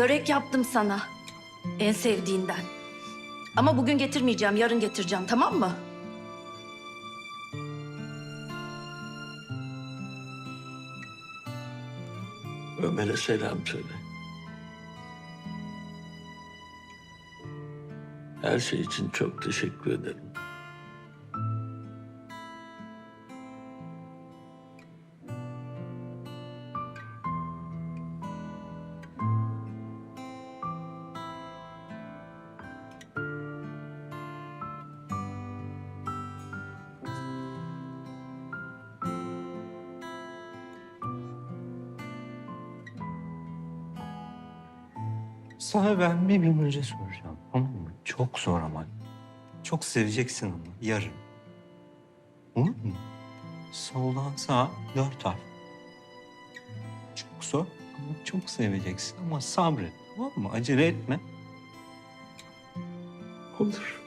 Börek yaptım sana. En sevdiğinden. Ama bugün getirmeyeceğim, yarın getireceğim tamam mı? Ömer'e selam söyle. Her şey için çok teşekkür ederim. Sana ben bir bilmece soracağım. Tamam mı? Çok zor ama. Çok seveceksin onu yarın. Olur mu? Soldan sağa dört harf. Çok zor ama çok seveceksin ama sabret. Tamam mı? Acele etme. Olur.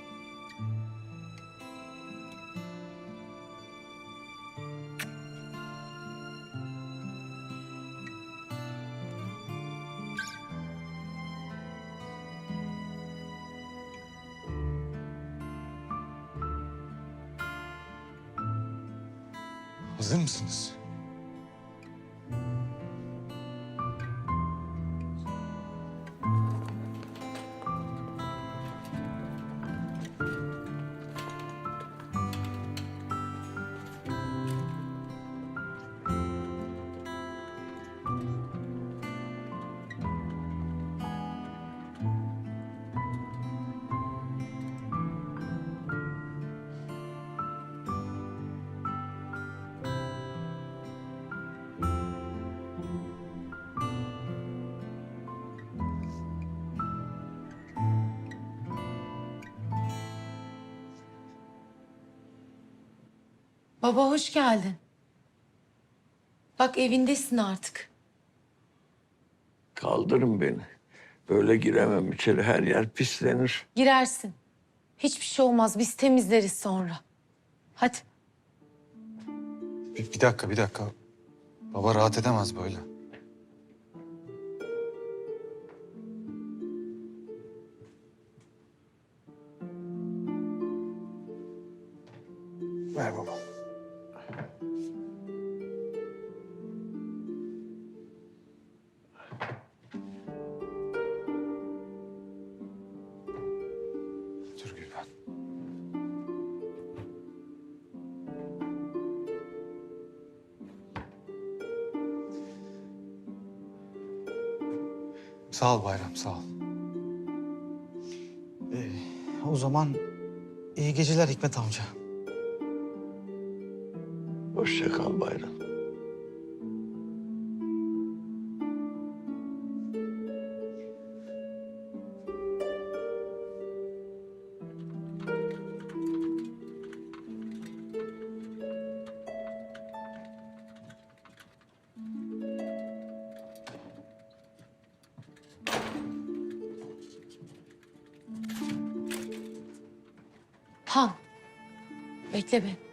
Hazır mısınız? Baba hoş geldin. Bak evindesin artık. Kaldırın beni. Böyle giremem içeri. Her yer pislenir. Girersin. Hiçbir şey olmaz. Biz temizleriz sonra. Hadi. Bir, bir dakika, bir dakika. Baba rahat edemez böyle. Ver baba. Sağ ol Bayram, sağ ol. Ee, o zaman iyi geceler Hikmet amca. Hoşça kal Bayram. Han. Bekle beni.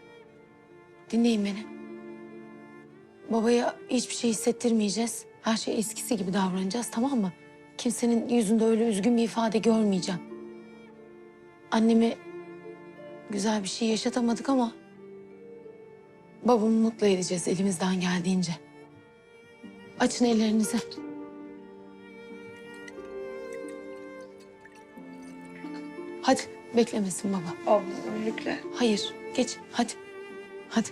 Dinleyin beni. Babaya hiçbir şey hissettirmeyeceğiz. Her şey eskisi gibi davranacağız tamam mı? Kimsenin yüzünde öyle üzgün bir ifade görmeyeceğim. Annemi güzel bir şey yaşatamadık ama... ...babamı mutlu edeceğiz elimizden geldiğince. Açın ellerinizi. Hadi beklemesin baba. Abla önlükle. Hayır geç hadi. Hadi.